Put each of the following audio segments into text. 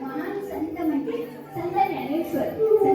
महान संत म्हणजे संत ज्ञानेश्वर.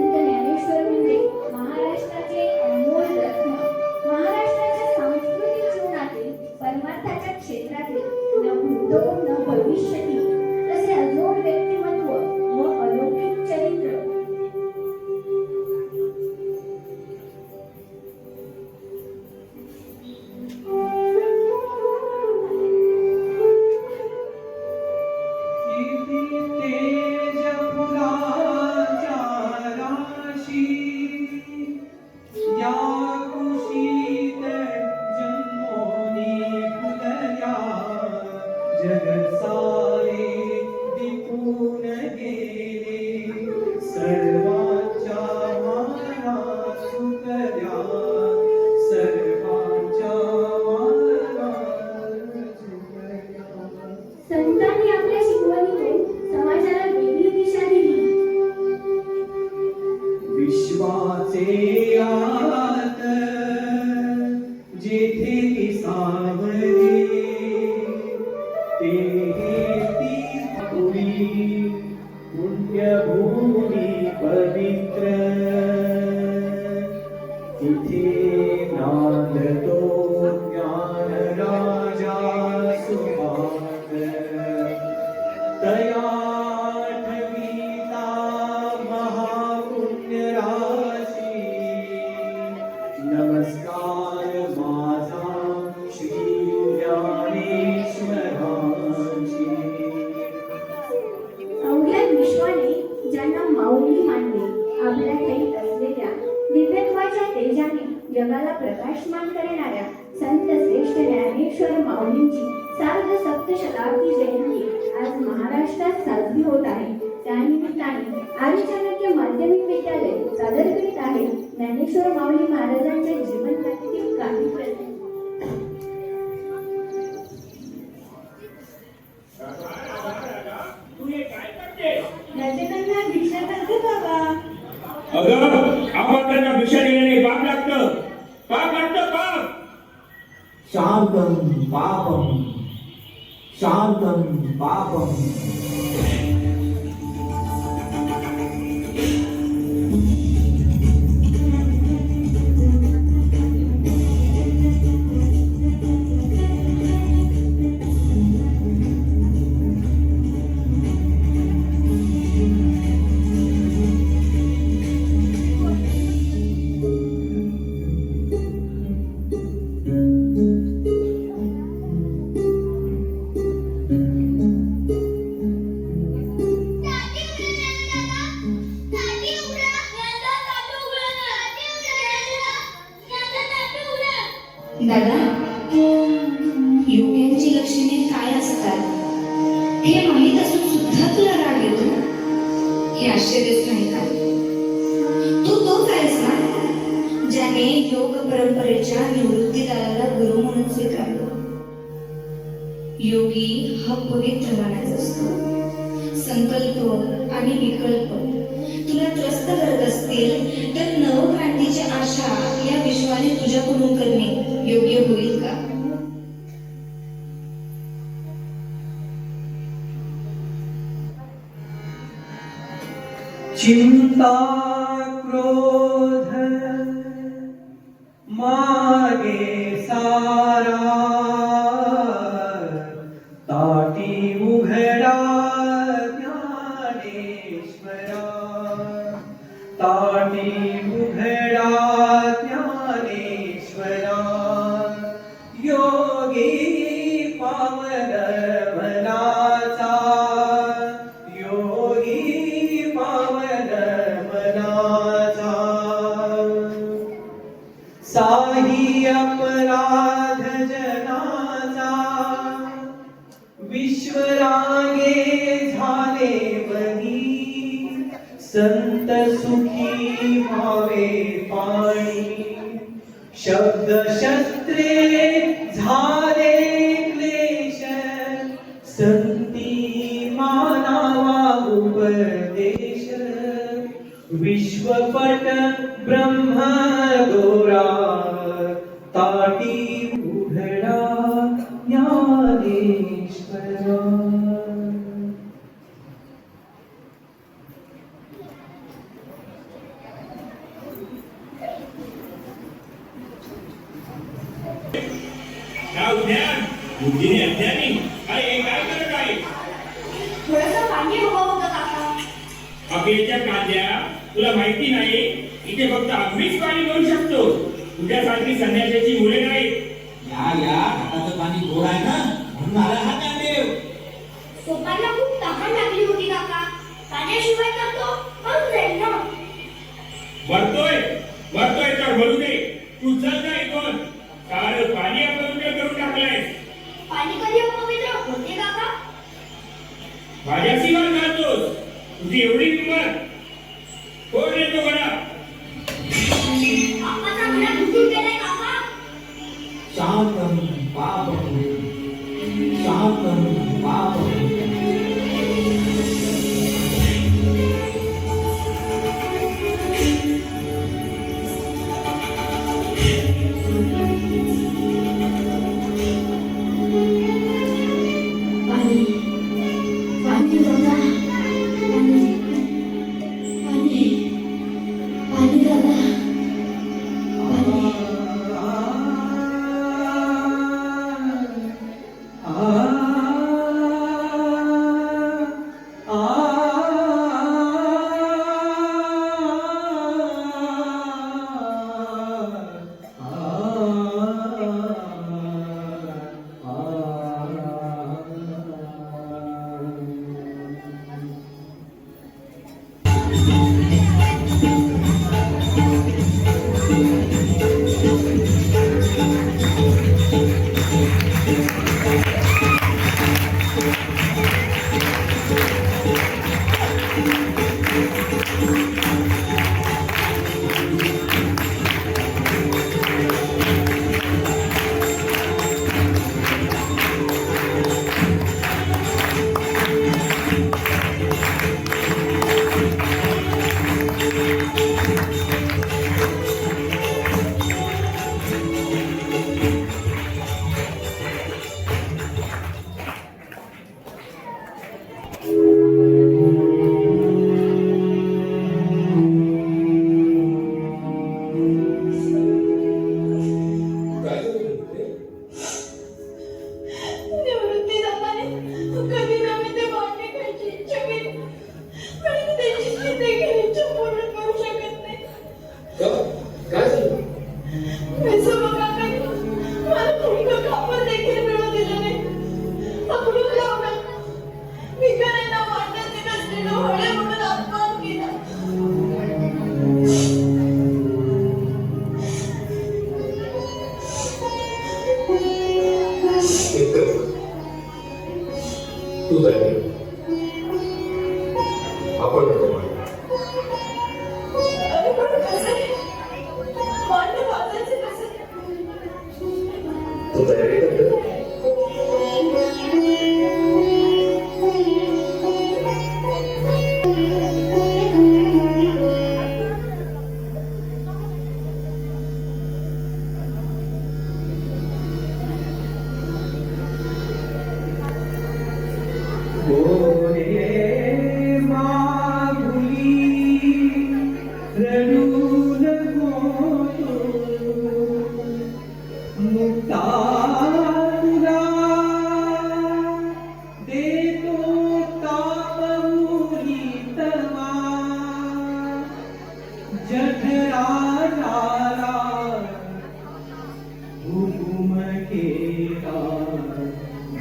do आणि चाणक्य माध्यमिक विद्यालय सादर करीत आहे. ज्ञानेश्वर माऊली महाराजांच्या जीवन गाठीतील काही प्रश्न. अगं आपण त्यांना भिक्षा लागतं. पाप लागतं पाप. शांतम पापम. शांतम पापम. पवित्र मानस असतो. संकल्प आणि विकल्प. तुला त्रस्त करत असतील तर नवक्रांतीची आशा या विश्वाने तुझ्याकडून करणे योग्य होईल का? चिंता क्रोध ഉഹള ജ്ഞാനേശ്വര दे तू निवृत्ती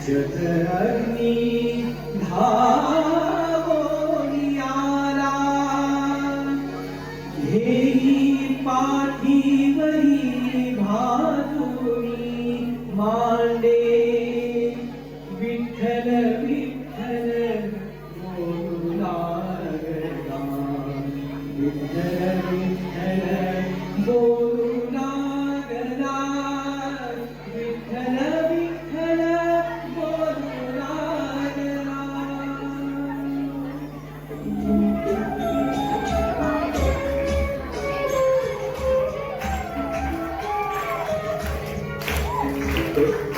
जठरग्नी धावोनी Cristo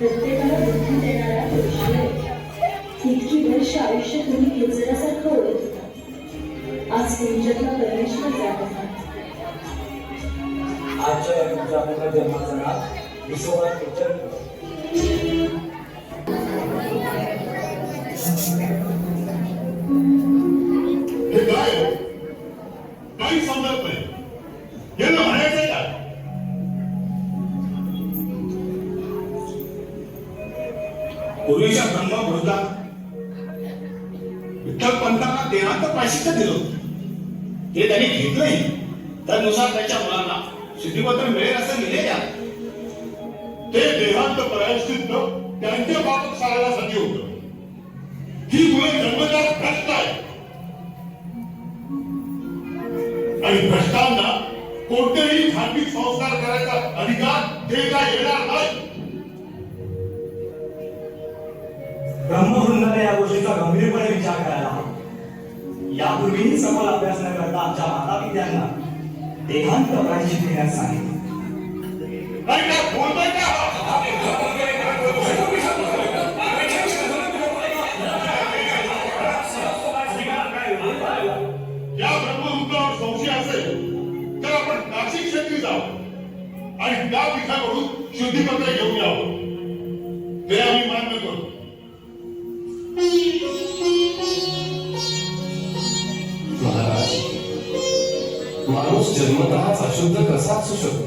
प्रत्येकाला बुद्धी इतकी वर्ष आयुष्य तुम्ही केसरासारखं ओळख होता आज तुमच्यातला परमेश्वर जात होता आजच्या विठ्ठल पंतांना देहांत प्राशिष्ट दिलं ते त्यांनी घेतलंही त्यानुसार त्यांच्या मुलांना सिद्धिपत्र मिळेल असं लिहिलेल्या ते देहांत प्रायश्चित्त त्यांच्या बाबत सारण्यासाठी होत. ही मुळे जन्मजात भ्रष्ट आहे आणि भ्रष्टांना कोणतेही धार्मिक संस्कार करायचा अधिकार देता येणार नाही. ब्रह्मवृंदाने या गोष्टीचा गंभीरपणे विचार करायला हवा. यापूर्वीही सखोल अभ्यास न करता आमच्या माता पित्यांना देहांत प्रायश्चित घेण्यास सांगितले. या ब्रह्मवृत्तावर संशय असेल तर आपण नाशिक क्षेत्री जाऊ. आणि त्या पीठाकडून शुद्धीपत्र घेऊन यावं. अशुद्ध कसा असू शकतो?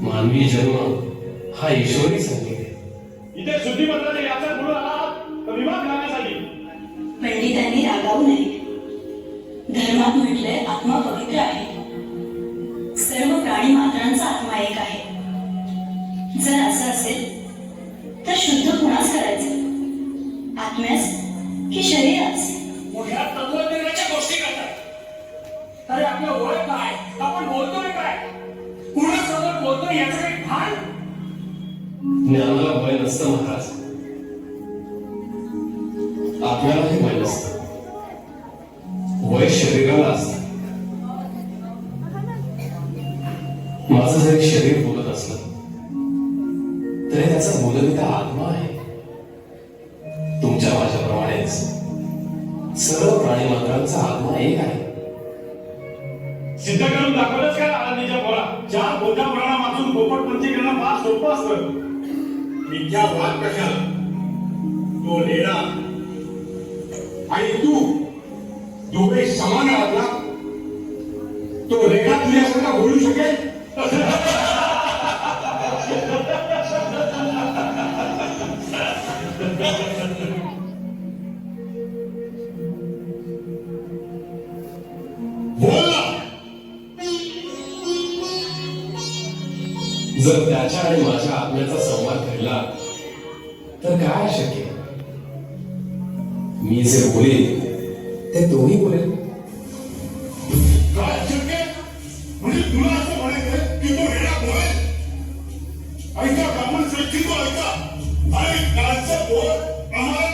मानवी जन्म हा ईश्वरी संकेत आहे. इथे शुद्धी शुद्धीपत्राने याचा वाचून करणं फार सोपं असतं. मिथ्या भाग कशाला तो लेणा आणि तू दोघे समान आहात ना? तो रेखा तुझ्यासारखा बोलू शकेल? आत्म्याचा संवाद घडला तर काय शक्य? मी जे बोलेन ते तोही बोलेल काय शक्य? आहे? म्हणजे तुला असं म्हणायचं की तो वेडा बोलेल ऐका ब्राह्मण श्रेष्ठी तो ऐका? कालचं बोल आम्हाला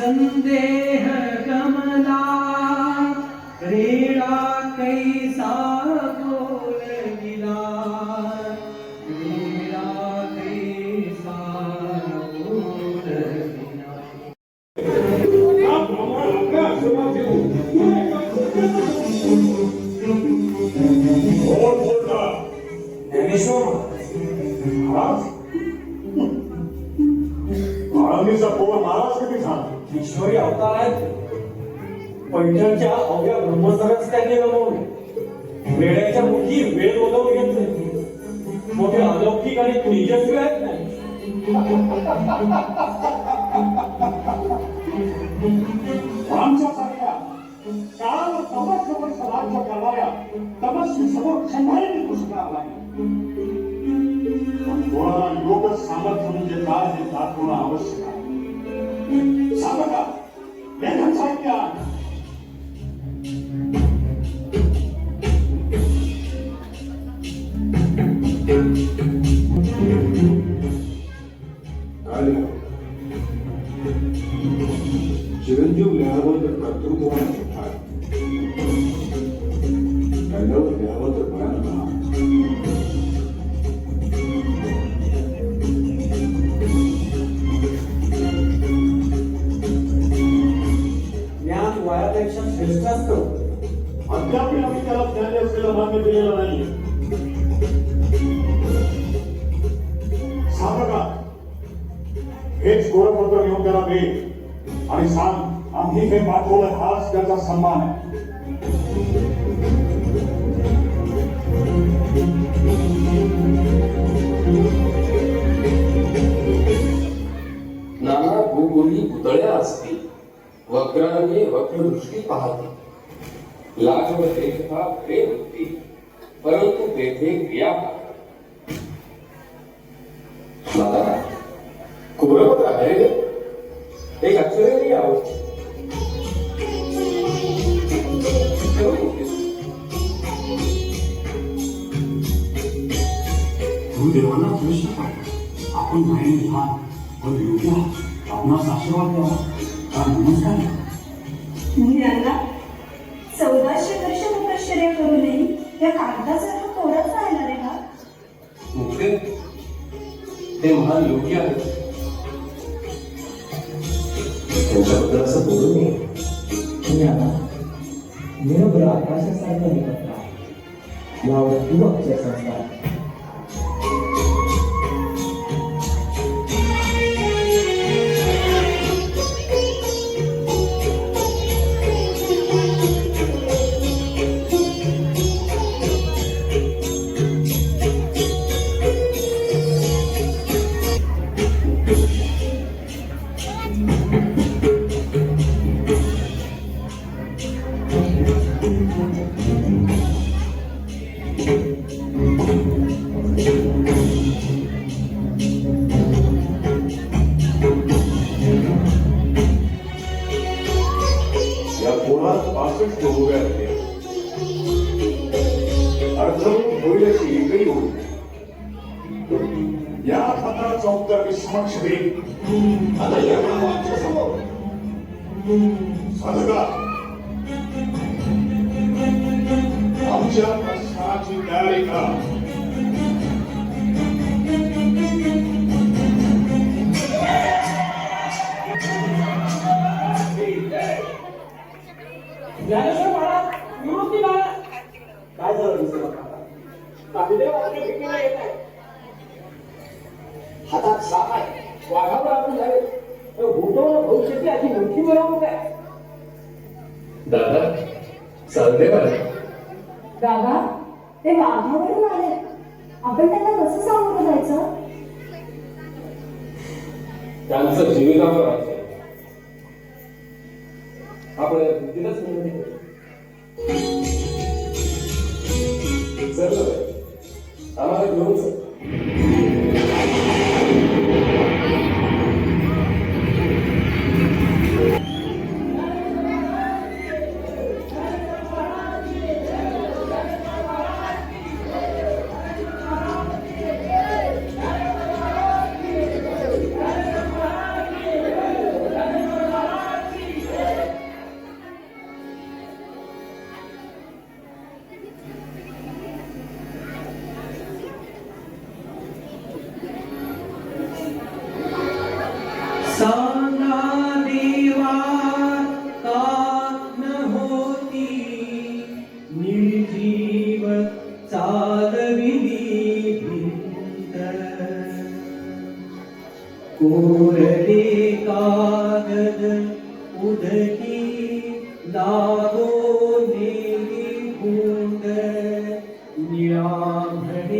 Sunday. ठिकाणी आणि तेजस्वी आहेत नाही काल काळावर तमसवर करणाऱ्या समोर नाही योग सामर्थ्य म्हणजे काय हे दाखवणं आवश्यक आहे. सांगा लेखन साहित्य आम्ही त्याला ज्ञानी असलेलं मान्य दिलेलं नाही सांगा हेच घेऊन त्याला आणि सांग आम्ही हे पाठवलं हाच त्याचा सन्मान आहे दृष्टी पाहते. लाज व तेजता वृत्ती परंतु तेथे क्रिया दादा कोरपत्र आहे. रे एक अक्षरही आवडते तू देवांना प्रश्न पाहिजे आपण नाही लहान व योग्य आहात. आपणास आशीर्वाद द्यावा. का नमस्कार. महान योग्य आहेत त्यांच्याबद्दल असं बोलू नये पुण्याला निरभ्र आकाशासारखं निकट आहे यावर तू अक्षरसंस्कार कोणात उभ्या आहेत होईल अशी एकही होईल या पत्राचा उत्तर मी समक्ष देईन आता या नावाच्या समोर साधका आमच्या प्रश्नाची तयारी करा ज्ञानेश्वर महाराज निवृत्ती महाराज. काय झालं दुसरं कांदेदेव आपल्या भेटीला येत आहे. हातात साप आहे. वाघावर आपण झाले तर भूतोल भविष्याची अशी मोठी मिरवणूक आहे दादा चालते का दादा ते वाघावरून आले. आपण त्यांना कसं सामोरं जायचं? त्यांचं जीवितावर आहे आपण या भिंतीलाच निवडणी करू. आम्हाला घेऊन